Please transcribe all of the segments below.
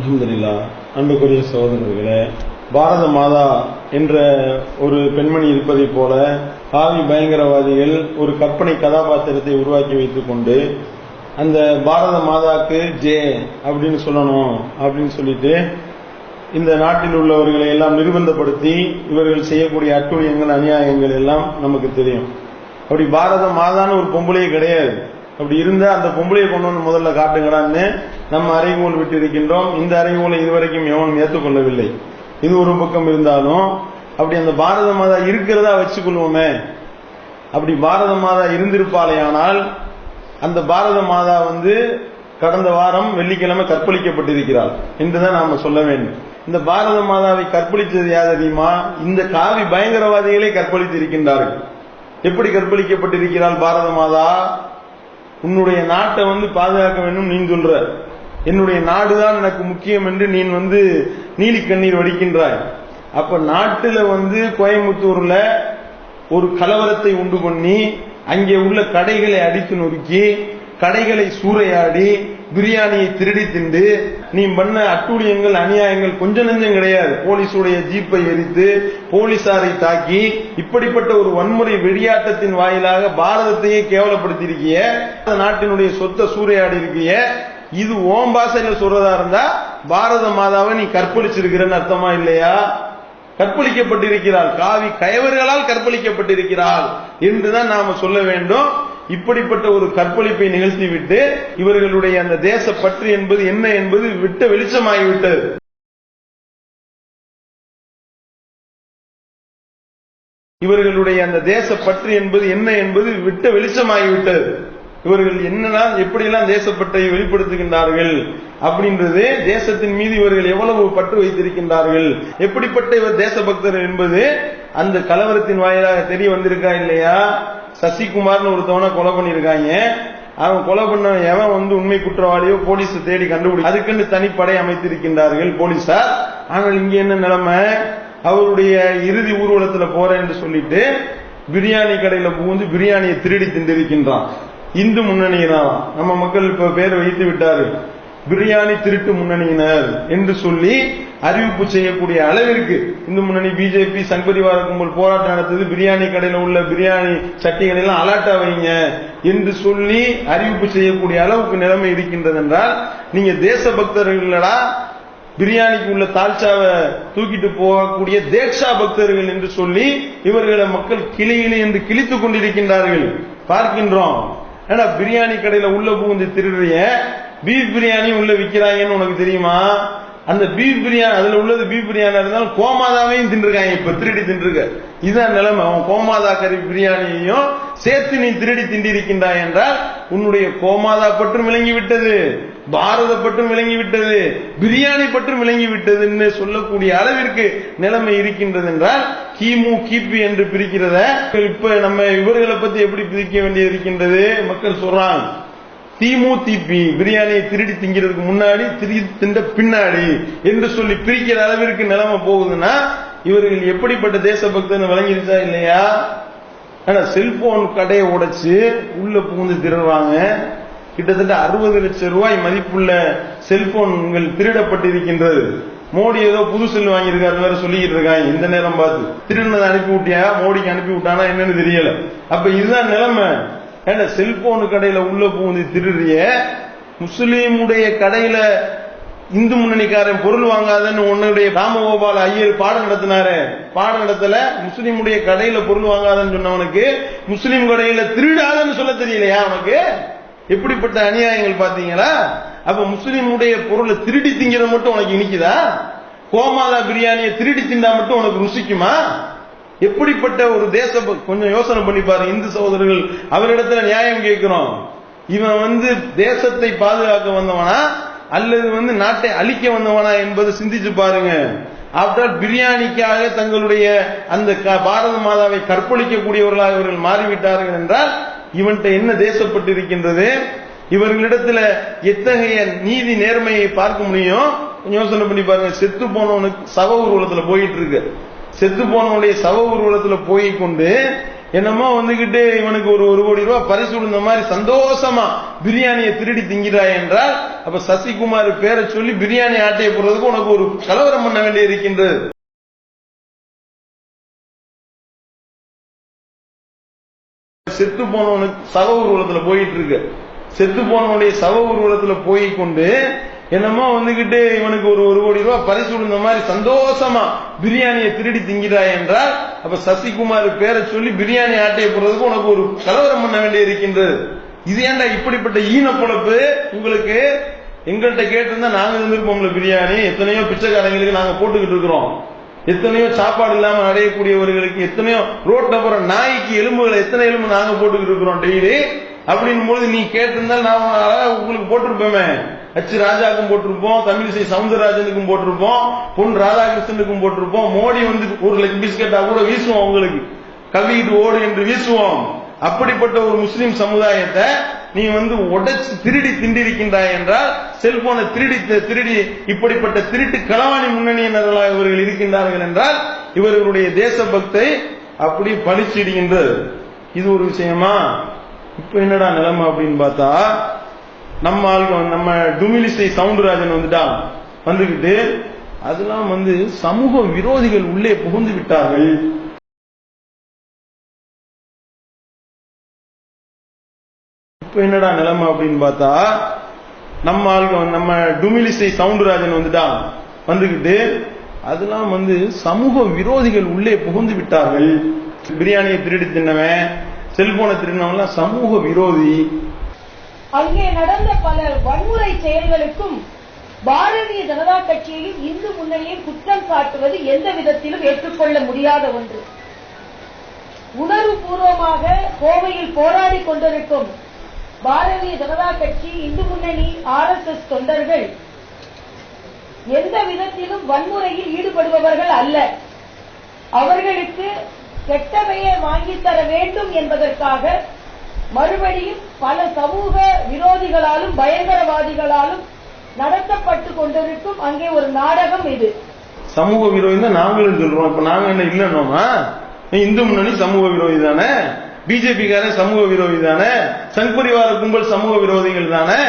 அலமதுல்லா அன்புக்குரிய சகோதரர்களே பாரத மாதா என்ற ஒரு பெண்மணி இருப்பதைப் போல ஆவி பயங்கரவாதிகள் ஒரு கற்பனை கதாபாத்திரத்தை உருவாக்கி வைத்துக் கொண்டு அந்த பாரத மாதாக்கு ஜே அப்படின்னு சொல்லணும் அப்படின்னு சொல்லிட்டு இந்த நாட்டில் உள்ளவர்களை எல்லாம் நிர்பந்தப்படுத்தி இவர்கள் செய்யக்கூடிய அட்டுழியங்கள் அநியாயங்கள் எல்லாம் நமக்கு தெரியும். அப்படி பாரத மாதான்னு ஒரு பொம்பளையே கிடையாது. அப்படி இருந்தா அந்த பொம்பளையை கொண்டு வந்து முதல்ல காட்டுங்கடான்னு நம்ம அறைகோல் விட்டு இருக்கின்றோம் இந்த அறைகோலை இதுவரைக்கும் எவனும் ஏற்றுக்கொள்ளவில்லை. இது ஒரு பக்கம் இருந்தாலும் அப்படி அந்த பாரத மாதா இருக்கிறதா வச்சுக்கொள்வோமே. அப்படி பாரத மாதா இருந்திருப்பாளேயானால் அந்த பாரத மாதா வந்து கடந்த வாரம் வெள்ளிக்கிழமை கற்பழிக்கப்பட்டிருக்கிறாள் என்றுதான் நாம சொல்ல வேண்டும். இந்த பாரத மாதாவை கற்பழித்தது யார் தெரியுமா? இந்த காவி பயங்கரவாதிகளே கற்பழித்து இருக்கின்றார்கள் எப்படி கற்பழிக்கப்பட்டிருக்கிறாள் பாரத மாதா? உன்னுடைய நாட்டை வந்து பாதுகாக்க வேண்டும் நீ சொல்ற என்னுடைய நாடுதான் எனக்கு முக்கியம் என்று நீ வந்து நீலி கண்ணீர் வடிக்கின்றாய். அப்ப நாட்டுல வந்து கோயம்புத்தூர்ல ஒரு கலவரத்தை உண்டு பண்ணி அங்கே உள்ள கடைகளை அடித்து நொறுக்கி கடைகளை சூறையாடி பிரியாணியை திருடி திண்டு நீ பண்ண அட்டூழியங்கள் அநியாயங்கள் கொஞ்ச நெஞ்சம் கிடையாது. போலீஸுடைய ஜீப்பை எரித்து போலீசாரை தாக்கி இப்படிப்பட்ட ஒரு வன்முறை வெளியாட்டத்தின் வாயிலாக பாரதத்தையே கேவலப்படுத்தியிருக்கிய நாட்டினுடைய சொத்தை சூறையாடி இருக்கிய இது ஓம் பாசையில சொல்றதா இருந்தா பாரத மாதாவை நீ கற்பழிச்சிருக்கிறன்னு அர்த்தமா இல்லையா? கற்பழிக்கப்பட்டிருக்கிறாள். காவி கயவர்களால் கற்பழிக்கப்பட்டிருக்கிறாள். என்றுதான் நாம சொல்ல வேண்டும். இப்படிப்பட்ட ஒரு கற்பழிப்பை நிகழ்த்திவிட்டு இவர்களுடைய அந்த தேச பற்று என்பது என்ன என்பது விட்ட வெளிச்சமாகிவிட்டது. இவர்களுடைய அந்த தேச பற்று என்பது என்ன என்பது விட்ட வெளிச்சமாகிவிட்டது. இவர்கள் என்னெல்லாம் எப்படியெல்லாம் தேசப்பட்டை வெளிப்படுத்துகின்றார்கள் அப்படின்றது தேசத்தின் மீது இவர்கள் எவ்வளவு பற்று வைத்திருக்கின்றார்கள் எப்படிப்பட்ட இவர் தேசபக்தர் என்பது அந்த கலவரத்தின் வாயிலாக தெரிய வந்திருக்கா இல்லையா? சசிகுமார்னு ஒருத்தவனை கொலை பண்ணிருக்காங்க. அவன் கொலை பண்ண எவன் வந்து உண்மை குற்றவாளியோ போலீஸ் தேடி கண்டுபிடி அதுக்குன்னு தனிப்படை அமைத்திருக்கின்றார்கள் போலீசார். ஆனால் இங்க என்ன நிலைமை? அவருடைய இறுதி ஊர்வலத்துல போறேன் என்று சொல்லிட்டு பிரியாணி கடையில புகுந்து பிரியாணியை திருடி திண்டிருக்கின்றான் இந்து முன்னணியினர் நம்ம மக்கள் இப்ப பேர் வைத்து விட்டார்கள். பிரியாணி திருட்டு முன்னணியினர் என்று சொல்லி அறிவிப்பு செய்யக்கூடிய அளவிற்கு இந்து முன்னணி பிஜேபி சங்பரிவார கும்பல் போராட்டம் நடத்தது. பிரியாணி கடையில் உள்ள பிரியாணி சட்டிகளை எல்லாம் அலாட்டா வைங்க என்று சொல்லி அறிவிப்பு செய்யக்கூடிய அளவுக்கு நிலைமை இருக்கின்றது என்றால் நீங்க தேசபக்தர்களா பிரியாணிக்கு உள்ள தால்ச்சாவை தூக்கிட்டு போகக்கூடிய தேக்ஷா பக்தர்கள் என்று சொல்லி இவர்களை மக்கள் கிளியிலே என்று கிழித்துக் கொண்டிருக்கின்றார்கள். பார்க்கின்றோம். ஏன்னா பிரியாணி கடையில உள்ள புகுந்து திருடுறிய பீஃப் பிரியாணி உள்ள விற்கிறாங்கன்னு உனக்கு தெரியுமா? அந்த பீஃப் பிரியாணி அதுல உள்ளது பீஃப் பிரியாணி இருந்தாலும் கோமாதாவையும் தின்றுருக்காங்க. இப்ப திருடி தின்றுருக்க. இதுதான் நிலைமை. அவன் கோமாதா கறி பிரியாணியையும் சேர்த்து நீ திருடி திண்டிருக்கின்றாய் என்றால் உன்னுடைய கோமாதா பற்றும் விளங்கி விட்டது பாரத பற்றும் விளங்கி விட்டது பிரியாணி பற்றும் விளங்கி விட்டதுன்னு சொல்லக்கூடிய அளவிற்கு நிலைமை இருக்கின்றது என்றால் கிமு கிபி என்று பிரிக்கிறத இப்ப நம்ம இவர்களை பத்தி எப்படி பிரிக்க வேண்டிய இருக்கின்றது? மக்கள் சொல்றாங்க. திமுதிபி பிரியாணியை திருடி திங்கிறதுக்கு முன்னாடி திருடி தின்ற பின்னாடி என்று சொல்லி பிரிக்கிற அளவிற்கு நிலைமை போகுதுன்னா இவர்கள் எப்படிப்பட்ட தேசபக்தன் விளங்கிருச்சா இல்லையா? ஆனா செல்போன் கடையை உடைச்சு உள்ள புகுந்து திருடுறாங்க. கிட்டத்தட்ட அறுபது லட்சம் ரூபாய் மதிப்புள்ள செல்போன்கள் திருடப்பட்டிருக்கின்றது. மோடி ஏதோ புது செல் வாங்கியிருக்காரு வேற சொல்லிக்கிட்டு இருக்காங்க. இந்த நேரம் பார்த்து. திருடினதை அனுப்பி விட்டியா மோடிக்கு அனுப்பி விட்டானா என்னன்னு தெரியல. அப்ப இதுதான் நிலைமை. ஏன்னா செல்போனு கடையில உள்ள பூந்து திருடிய முஸ்லீமுடைய கடையில இந்து முன்னணிக்காரன் பொருள் வாங்காதன்னு உன்னுடைய ராமகோபால் ஐயர் பாடம் நடத்தினாரு. பாடம் நடத்தல முஸ்லீமுடைய கடையில பொருள் வாங்காதன்னு சொன்னவனுக்கு முஸ்லீம் கடையில திருடாதன்னு சொல்ல தெரியலையா அவனுக்கு எப்படிப்பட்ட அநியாயங்கள் பாத்தீங்களா அப்ப முஸ்லீமுடைய பொருளை திருடி திங்கிறது மட்டும் உனக்கு இனிக்குதா? கோமாலா பிரியாணியை திருடி திண்டா மட்டும் உனக்கு ருசிக்குமா? எப்படிப்பட்ட ஒரு தேச கொஞ்சம் யோசனை பண்ணி பாரு இந்து சகோதரர்கள் அவரிடத்துல நியாயம் கேட்கிறோம். இவன் வந்து தேசத்தை பாதுகாக்க வந்தவனா அல்லது வந்து நாட்டை அழிக்க வந்தவனா என்பதை சிந்திச்சு பாருங்க. ஆஃப்டர் பிரியாணிக்காக தங்களுடைய அந்த பாரத மாதாவை கற்பழிக்கக்கூடியவர்களாக இவர்கள் மாறிவிட்டார்கள் என்றால் இவன்கிட்ட என்ன தேசப்பட்டு இருக்கின்றது இவர்களிடத்துல எத்தகைய நீதி நேர்மையை பார்க்க முடியும்? யோசனை பண்ணி பாருங்க. செத்து போனவனுக்கு சவ ஊர்வலத்துல போயிட்டு இருக்கு. செத்து போனவனுடைய சவ ஊர்வலத்துல போய் கொண்டு என்னமோ வந்துகிட்டு இவனுக்கு ஒரு ஒரு கோடி ரூபாய் பரிசு கொடுத்த மாதிரி சந்தோஷமா பிரியாணியை திருடி திங்கிறாய் என்றால் அப்ப சசிகுமார் பேரை சொல்லி பிரியாணி ஆட்டையை போடுறதுக்கு உனக்கு ஒரு கலவரம் பண்ண வேண்டி இருக்கின்றது செத்து போனவனுக்கு சவ ஊர்வலத்துல போயிட்டு இருக்கு. செத்து போனவனுடைய சவ ஊர்வலத்துல போய் கொண்டு என்னமோ வந்துகிட்டு இவனுக்கு ஒரு ஒரு கோடி ரூபாய் பரிசு கொடுத்த மாதிரி சந்தோஷமா பிரியாணியை திருடி திங்கிறாய் என்றால் அப்ப சசிகுமார் பேரை சொல்லி பிரியாணி ஆட்டையை போடுறதுக்கு உனக்கு ஒரு கலவரம் பண்ண வேண்டிய இருக்கின்றது. இது ஏன்டா இப்படிப்பட்ட ஈன பொழப்பு? உங்களுக்கு எங்கள்கிட்ட கேட்டிருந்தா நாங்க இருந்திருப்போம்ல பிரியாணி. எத்தனையோ பிச்சைக்காரங்களுக்கு நாங்க போட்டுக்கிட்டு இருக்கிறோம். எத்தனையோ சாப்பாடு இல்லாம அடையக்கூடியவர்களுக்கு எத்தனையோ ரோட்ல போற நாய்க்கு எலும்புகளை எத்தனை எலும்பு நாங்க போட்டுக்கிட்டு இருக்கிறோம் டெய்லி? அப்படின் பொழுது நீ கேட்டிருந்தால் நான் உங்களுக்கு போட்டிருப்போமே. அச்சு ராஜாக்கும் போட்டிருப்போம் தமிழிசை சவுந்தரராஜனுக்கும் போட்டிருப்போம் பொன் ராதாகிருஷ்ணனுக்கும் போட்டிருப்போம். மோடி வந்து ஒரு லெக் பிஸ்கெட்டா கூட வீசுவோம் உங்களுக்கு கவிட்டு ஓடு என்று வீசுவோம். அப்படிப்பட்ட ஒரு முஸ்லிம் சமுதாயத்தை நீ வந்து உடைச்சு திருடி திண்டிருக்கின்றாய் என்றால் செல்போனை திருடி திருடி இப்படிப்பட்ட திருட்டு களவாணி முன்னணியினர்களாக இவர்கள் இருக்கின்றார்கள் என்றால் இவர்களுடைய தேசபக்தை அப்படி பழிச்சிடுகின்றது. இது ஒரு விஷயமா? இப்ப என்னடா நிலைமை அப்படின்னு பார்த்தா நம்ம ஆளுங்க நம்ம டுமிலிசை சவுண்டராஜன் வந்துட்டான் வந்துகிட்டு அதெல்லாம் வந்து சமூக விரோதிகள் உள்ளே புகுந்து விட்டார்கள். இப்ப என்னடா நிலைமை அப்படின்னு பார்த்தா நம்ம ஆளுங்க நம்ம டுமிலிசை சவுண்டராஜன் வந்துட்டான் வந்துகிட்டு அதெல்லாம் வந்து சமூக விரோதிகள் உள்ளே புகுந்து விட்டார்கள். பிரியாணியை திருடி தின்னவன் செல்போனை திருடினவன் சமூக விரோதி. அங்கே நடந்த பல வன்முறை செயல்களுக்கும் பாரதிய ஜனதா கட்சியையும் இந்து முன்னணியும் குற்றம் சாட்டுவது எந்த விதத்திலும் ஏற்றுக்கொள்ள முடியாத ஒன்று. உணர்வுபூர்வமாக கோவையில் போராடி கொண்டிருக்கும் பாரதிய ஜனதா கட்சி இந்து முன்னணி ஆர் எஸ் எஸ் தொண்டர்கள் எந்த விதத்திலும் வன்முறையில் ஈடுபடுபவர்கள் அல்ல. அவர்களுக்கு கெட்ட பெயர் வாங்கித் தர வேண்டும் என்பதற்காக மறுபடியும் பல சமூக விரோதிகளாலும் பயங்கரவாதிகளாலும் நடத்தப்பட்டு கொண்டிருக்கும் அங்கே ஒரு நாடகம் இது. சமூக விரோதி தான் நாங்களும் சொல்றோம். இப்ப நாங்க என்ன இல்லைன்னோமா இந்து முன்னணி சமூக விரோதி தானே? பிஜேபி காரன் சமூக விரோதி தானே? சங் கும்பல் சமூக விரோதிகள் தானே?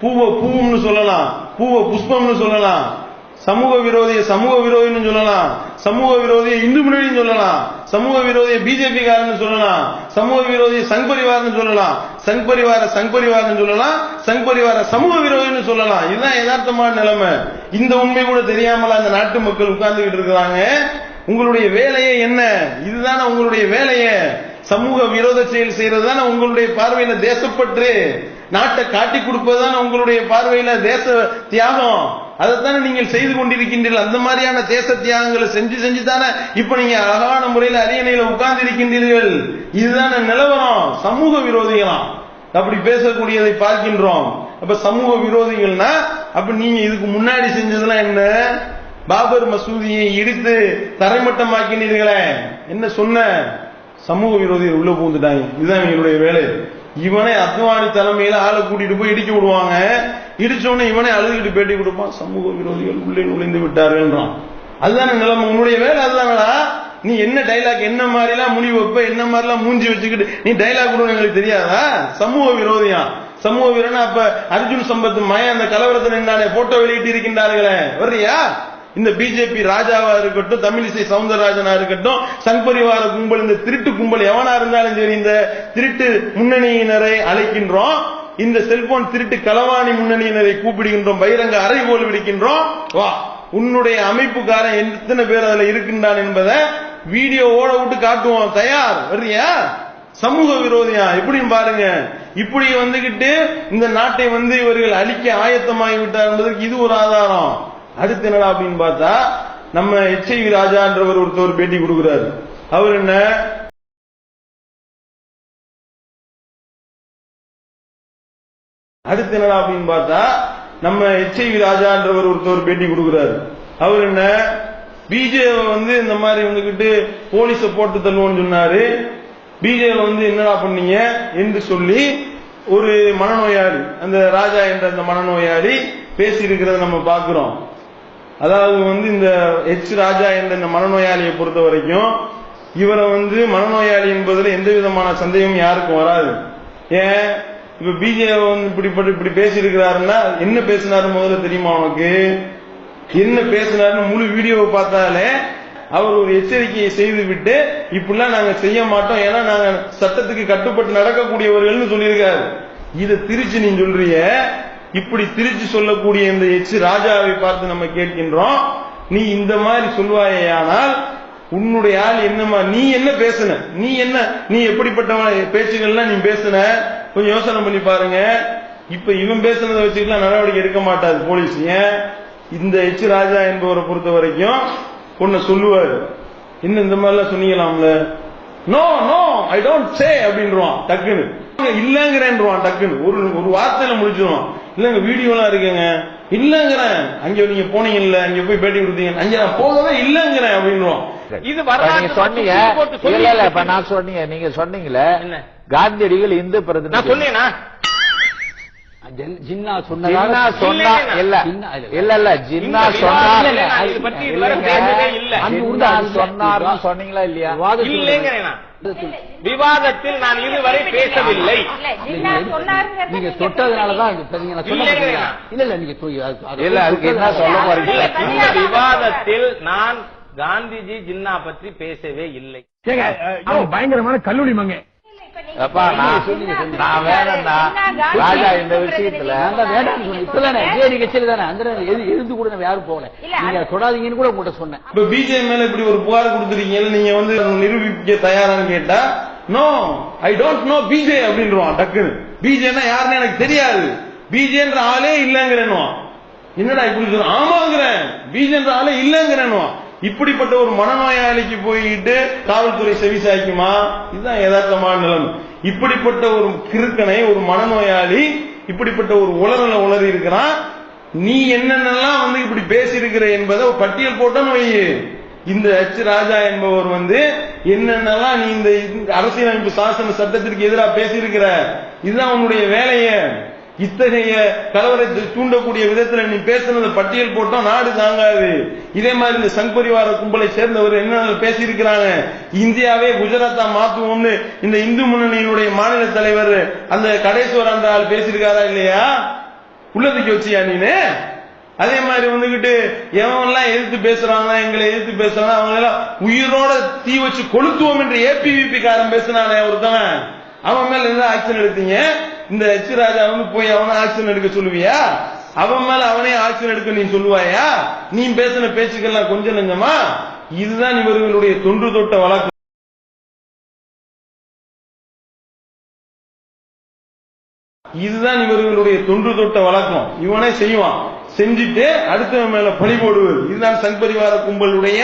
பூவை பூன்னு சொல்லலாம். பூவை புஷ்பம்னு சொல்லலாம். சமூக விரோதிய சமூக விரோதின்னு சொல்லலாம். சமூக விரோதிய இந்து முன்னணின்னு சொல்லலாம். சமூக விரோதிய பிஜேபி காரன்னு சொல்லலாம். சமூக விரோதிய சங் பரிவார்னு சொல்லலாம். சங் பரிவார சங் பரிவார்னு சொல்லலாம். சங் பரிவார சமூக விரோதின்னு சொல்லலாம். இதுதான் யதார்த்தமான நிலைமை. இந்த உண்மை கூட தெரியாமல அந்த நாட்டு மக்கள் உட்கார்ந்துகிட்டு இருக்கிறாங்க? உங்களுடைய வேலையே என்ன? இதுதானே உங்களுடைய வேலையே. சமூக விரோத செயல் செய்யறது தானே உங்களுடைய பார்வையில தேசப்பற்று. நாட்டை காட்டி கொடுப்பதுதானே உங்களுடைய பார்வையில தேச தியாகம். அதைத்தானே நீங்கள் செய்து கொண்டிருக்கின்றீர்கள். அந்த மாதிரியான தேச தியாகங்களை செஞ்சு செஞ்சு தானே இப்ப நீங்க அழகான முறையில் அரியணையில உட்கார்ந்து இருக்கின்றீர்கள் இதுதானே நிலவரம். சமூக விரோதிகளாம் அப்படி பேசக்கூடியதை பார்க்கின்றோம். அப்ப சமூக விரோதிகள்னா அப்ப நீங்க இதுக்கு முன்னாடி செஞ்சதெல்லாம் என்ன? பாபர் மசூதியை இடித்து தரைமட்டமாக்கினீர்களே. என்ன சொன்ன? சமூக விரோதிகள் உள்ள பூந்துட்டாங்க இதுதான் எங்களுடைய வேலை. இவனை அத்வானி தலைமையில ஆளை கூட்டிட்டு போய் இடிச்சு விடுவாங்க. இடிச்சோடனே இவனை அழுதுகிட்டு பேட்டி கொடுப்பான். சமூக விரோதிகள் உள்ளே நுழைந்து விட்டார்கள்ன்றான் அதுதானே நிலைமை உன்னுடைய வேலை அதுதானடா. நீ என்ன டைலாக் என்ன மாதிரிலாம் முனி வைப்ப என்ன மாதிரிலாம் மூஞ்சி வச்சுக்கிட்டு நீ டைலாக் கொடுன்னு எங்களுக்கு தெரியாதா? சமூக விரோதியா? சமூக வீரனா அப்ப அர்ஜுன் சம்பத் மய அந்த கலவரத்தில் நின்றானே போட்டோ வெளியிட்டு இருக்கின்றார்களே. வர்றியா? இந்த பிஜேபி ராஜாவா இருக்கட்டும் தமிழிசை சவுந்தரராஜனா இருக்கட்டும் சங் பரிவார கும்பல் இந்த திருட்டு கும்பல் எவனா இருந்தாலும் சரி இந்த திருட்டு முன்னணியினரை அழைக்கின்றோம். இந்த செல்போன் திருட்டு களவாணி முன்னணியினரை கூப்பிடுகின்றோம். பகிரங்க அறைகோல் விடுக்கின்றோம். வா. உன்னுடைய அமைப்புக்காரன் எத்தனை பேர் அதுல இருக்கின்றான் என்பதை வீடியோ ஓட விட்டு காட்டுவோம். தயார். வர்றியா? சமூக விரோதியா? எப்படின்னு பாருங்க. இப்படி வந்துகிட்டு இந்த நாட்டை வந்து இவர்கள் அழிக்க ஆயத்தமாகி விட்டார் என்பதற்கு இது ஒரு ஆதாரம். அடுத்து என்னடா அப்படின்னு பார்த்தா நம்ம எச்ஐவி ராஜான்றவர் ஒருத்தர் பேட்டி கொடுக்கிறாரு. அவர் என்ன? அடுத்து என்னடா அப்படின்னு பார்த்தா நம்ம எச்ஐவி ராஜான்றவர் ஒருத்தர் பேட்டி கொடுக்கிறாரு. அவர் என்ன? பிஜே வந்து இந்த மாதிரி உங்ககிட்ட போலீஸ போட்டு தள்ளுவோம்னு சொன்னாரு. பிஜே வந்து என்னடா பண்ணீங்க? என்று சொல்லி ஒரு மனநோயாளி அந்த ராஜா என்ற அந்த மனநோயாளி பேசி இருக்கிறத நம்ம பாக்குறோம் அதாவது வந்து இந்த ஹெச் ராஜா என்ற இந்த மனநோயாளியை பொறுத்த வரைக்கும் இவரை வந்து மனநோயாளி என்பதில் எந்த விதமான சந்தேகமும் யாருக்கும் வராது. ஏன்? இப்ப பிஜே வந்து இப்படி இப்படி- இப்படி என்ன பேசினாரு முதல்ல தெரியுமா உனக்கு? என்ன பேசினாருன்னு முழு வீடியோவை பார்த்தாலே அவர் ஒரு எச்சரிக்கையை செய்து விட்டு இப்படிலாம் நாங்க செய்ய மாட்டோம். ஏன்னா நாங்க சட்டத்துக்கு கட்டுப்பட்டு நடக்கக்கூடியவர்கள்னு சொல்லியிருக்காரு. இதை திருச்சி நீ சொல்றிய இப்படி திருச்சி சொல்லக்கூடிய இந்த எச்சு ராஜாவை பார்த்து நம்ம கேட்கின்றோம் நீ இந்த மாதிரி சொல்வாயேயானால் உன்னுடைய ஆள் என்னமா நீ என்ன பேசுன? நீ என்ன? நீ எப்படிப்பட்ட பேச்சுகள்லாம் நீ பேசுன? கொஞ்சம் யோசனை பண்ணி பாருங்க. இப்ப இவன் பேசுனதை வச்சுக்கலாம் நடவடிக்கை எடுக்க மாட்டாது போலீஸ். ஏன்? இந்த எச் ராஜா என்பவரை பொறுத்த வரைக்கும் பொண்ண சொல்லுவாரு. என்ன இந்த மாதிரிலாம் சொன்னீங்களாம்ல? No no I don't say அப்படின்றான் டக்குன்னு. இல்லங்கிறேன்றான் டக்குன்னு. ஒரு ஒரு வார்த்தையில முடிச்சிருவான் இல்லங்க வீடியோலாம் இருக்குங்க. இல்லங்கிறேன். அங்க நீங்க போனீங்கல்ல அங்க போய் பேட்டி கொடுத்தீங்க அங்க நான் போகவே இல்லங்கிறேன் அப்படின்றான் இது நீங்க சொன்னீங்க. இல்ல இல்ல. நான் சொன்னீங்க. நீங்க சொன்னீங்களே? காந்தியடிகள் இந்து நான் பிரதிநிதி சொன்னேனா? ஜின்- ஜின்னா ஜின்னா சொன்னதால சொன்னா இல்லைங்க. இல்ல ஜின்னா இல்ல. இல்ல இல்ல ஜின்னா இந்த சொன்னா விவாதத்துல நான் இது பத்தி இதுவரை பேசவே இல்ல. அங்க ஜின்னா உண்டா இல்ல? சொன்னார்னு சொன்னீங்களா இல்லையா விவாதத்தில் இல்லைங்கிறேன் நான். விவாதத்தில் நான் இதுவரை பேசவில்லை இல்ல, ஜின்னா சொன்னாருங்கிறத நீங்க தொட்டதுனாலதான்? இல்ல இல்ல நீங்க இல்ல, அதுக்கு என்ன சொல்ல போறீங்க? இந்த விவாதத்தில் நான் காந்திஜி ஜின்னா பற்றி பேசவே இல்லை பயங்கரமான கல்லூரி மங்க நான் வேணா ராஜா இந்த விஷயத்துல. நான் தான் எது எழுந்து கூட நான் யாரும் போகல. நீங்க தொடாதீங்கன்னு கூட உங்கள்கிட்ட சொன்னேன். இப்ப பிஜே மேல இப்படி ஒரு புகார் கொடுத்துருக்கீங்க நீங்க வந்து நிரூபிக்க தயாரான்னு கேட்டா no I don't know PJ அப்படின்றான் டக்குன்னு. பிஜேனா யாருன்னு எனக்கு தெரியாது. பிஜேன்ற ஆளே இல்லங்கிறேன்னுவான். என்னடா இப்படி சொல்ற? ஆமாங்கிறேன். பிஜேன்ற ஆளே இல்லங்கிறேன்னுவான். இப்படிப்பட்ட ஒரு மனநோயாளிக்கு போயிட்டு காவல்துறை செவி சாய்க்குமா இதுதான் யதார்த்தமான நிலைமை. இப்படிப்பட்ட ஒரு கிருக்கனை ஒரு மனநோயாளி இப்படிப்பட்ட ஒரு உளறல உளறி இருக்கிறான் நீ என்னென்னலாம் வந்து இப்படி பேசியிருக்கிற என்பதை ஒரு பட்டியல் போட்டோன்னு வை. இந்த எச் ராஜா என்பவர் வந்து என்னென்னலாம் நீ இந்த அரசியலமைப்பு சாசன சட்டத்திற்கு எதிராக பேசியிருக்கிற? இதுதான் உன்னுடைய வேலையை. இத்தகைய கலவரத்தை தூண்டக்கூடிய விதத்துல நீ பேசுனது பட்டியல் போட்டோம் நாடு தாங்காது. இதே மாதிரி இந்த சங் பரிவார கும்பலை சேர்ந்தவர் என்ன பேசியிருக்கிறாங்க? இந்தியாவே குஜராத்தா மாத்துவோம்னு இந்த இந்து முன்னணியினுடைய மாநில தலைவர் அந்த கடைசுவர் அந்த ஆள் பேசியிருக்காரா இல்லையா? உள்ளதுக்கு வச்சியா நீனு? அதே மாதிரி வந்துகிட்டு எவன்லாம் எதிர்த்து பேசுறாங்க எங்களை எதிர்த்து பேசுறாங்க அவங்க எல்லாம் உயிரோட தீ வச்சு கொளுத்துவோம் என்று ஏபிவிபி காரன் பேசினானே ஒருத்தவன். அவன் மேல என்ன ஆக்சன் எடுத்தீங்க? இந்த எச் ராஜா வந்து போய் அவனை ஆக்ஷன் எடுக்க சொல்லுவியா? அவன் மேல அவனே ஆக்ஷன் எடுக்க நீ சொல்லுவாயா? நீ பேசின பேச்சுக்கெல்லாம் கொஞ்சம் நெஞ்சமா? இதுதான் இவர்களுடைய தொன்று தொட்ட வழக்கு. இதுதான் இவர்களுடைய தொன்று தொட்ட வழக்கம். இவனே செய்வான். செஞ்சுட்டு அடுத்தவன் மேல பழி போடுவது. இதுதான் சங் பரிவார கும்பலுடைய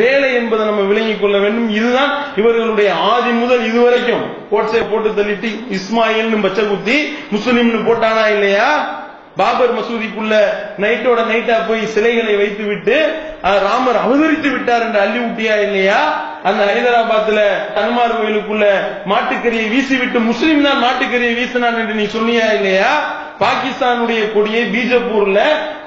வேலை என்பதை நம்ம விளங்கிக் கொள்ள வேண்டும். இதுதான் இவர்களுடைய ஆதி முதல் இதுவரைக்கும். கோட்ஸை போட்டு தள்ளிட்டு இஸ்மாயில்னு பச்சை குத்தி முஸ்லிம்னு போட்டானா இல்லையா? பாபர் மசூதிக்குள்ள நைட்டோட நைட்டா போய் சிலைகளை வைத்து விட்டு ராமர் அவதரித்து விட்டார் என்று அள்ளி ஊட்டியா இல்லையா? அந்த ஹைதராபாத்ல தன்மார் கோயிலுக்குள்ள மாட்டுக்கறியை வீசிவிட்டு முஸ்லீம் தான் மாட்டுக்கறியை வீசினான் என்று நீ சொன்னியா இல்லையா? பாகிஸ்தானுடைய கொடியை பீஜப்பூர்ல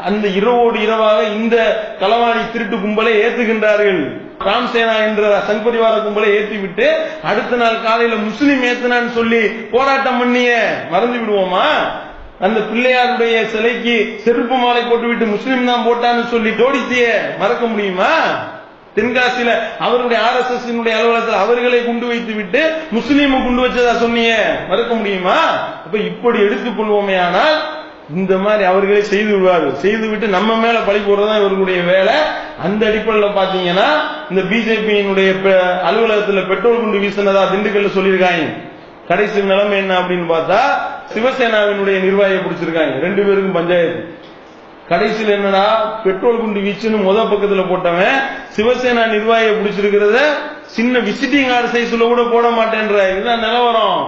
அந்த இரவோடு இரவாக இந்த களவாணி திருட்டு கும்பலை ஏத்துகின்றார்கள். ராம்சேனா என்ற சங் பரிவார கும்பலை ஏற்றிவிட்டு அடுத்த நாள் காலையில முஸ்லீம் ஏத்துனான்னு சொல்லி போராட்டம் பண்ணிய மறந்து விடுவோமா? அந்த பிள்ளையாருடைய சிலைக்கு செருப்பு மாலை போட்டுவிட்டு முஸ்லீம் தான் போட்டான்னு சொல்லி ஜோடித்திய மறக்க முடியுமா? தென்காசியில அவருடைய ஆர் எஸ் எஸ் அலுவலகத்தில் அவர்களை குண்டு வைத்து விட்டு முஸ்லீம் குண்டு வச்சதா சொன்னியே? மறக்க முடியுமா? அப்ப இப்படி எடுத்துக் கொள்வோமே ஆனால் இந்த மாதிரி அவர்களே செய்து விடுவார்கள். செய்து விட்டு நம்ம மேல பழி போடுறதா இவர்களுடைய வேலை. அந்த அடிப்படையில் பாத்தீங்கன்னா இந்த பிஜேபியினுடைய அலுவலகத்துல பெட்ரோல் குண்டு வீசினதா திண்டுக்கல்ல சொல்லியிருக்காங்க. கடைசி நிலைமை என்ன அப்படின்னு பார்த்தா சிவசேனாவினுடைய நிர்வாகியை பிடிச்சிருக்காங்க. ரெண்டு பேருக்கும் பஞ்சாயத்து. கடைசியில் என்னடா பெட்ரோல் குண்டு வீச்சுன்னு முத பக்கத்துல போட்டவன் சிவசேனா நிர்வாகியை பிடிச்சிருக்கிறத சின்ன விசிட்டிங் ஆர் சைஸ்ல கூட போட மாட்டேன்ற இதுதான் நிலவரம்.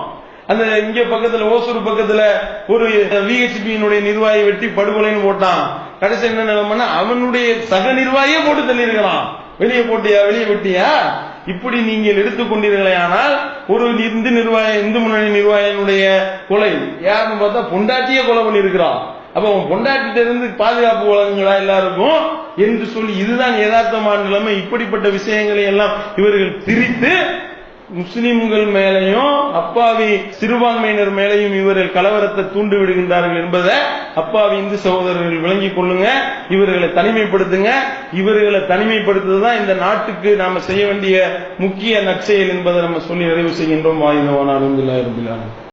அந்த இங்க பக்கத்துல ஓசூர் பக்கத்துல ஒரு விஹெச்பியினுடைய நிர்வாகி வெட்டி படுகொலைன்னு போட்டான். கடைசி என்ன நிலைமைன்னா அவனுடைய சக நிர்வாகியே போட்டு தள்ளியிருக்கலாம் வெளியே போட்டியா வெளியே விட்டியா? இப்படி நீங்கள் எடுத்துக்கொண்டீர்களே ஆனால் ஒரு இந்து நிர்வாக இந்து முன்னணி நிர்வாகியினுடைய கொலை. யாருன்னு பார்த்தா பொண்டாட்டியே கொலை பண்ணியிருக்கிறான். அப்ப உன் பொண்டாட்டிட்ட இருந்து பாதுகாப்பு வழங்குங்களா எல்லாருக்கும்? என்று சொல்லி இதுதான் யதார்த்தமான நிலைமை. இப்படிப்பட்ட விஷயங்களை எல்லாம் இவர்கள் திரித்து முஸ்லிம்கள் மேலையும் அப்பாவி சிறுபான்மையினர் மேலையும் இவர்கள் கலவரத்தை தூண்டி விடுகின்றார்கள் என்பதை அப்பாவி இந்து சகோதரர்கள் விளங்கிக் கொள்ளுங்க. இவர்களை தனிமைப்படுத்துங்க. இவர்களை தனிமைப்படுத்துதான் இந்த நாட்டுக்கு நாம செய்ய வேண்டிய முக்கிய நற்செயல் என்பதை நம்ம சொல்லி நிறைவு செய்கின்றோம். வாயுதவான அலமதுல்லா இருபிலான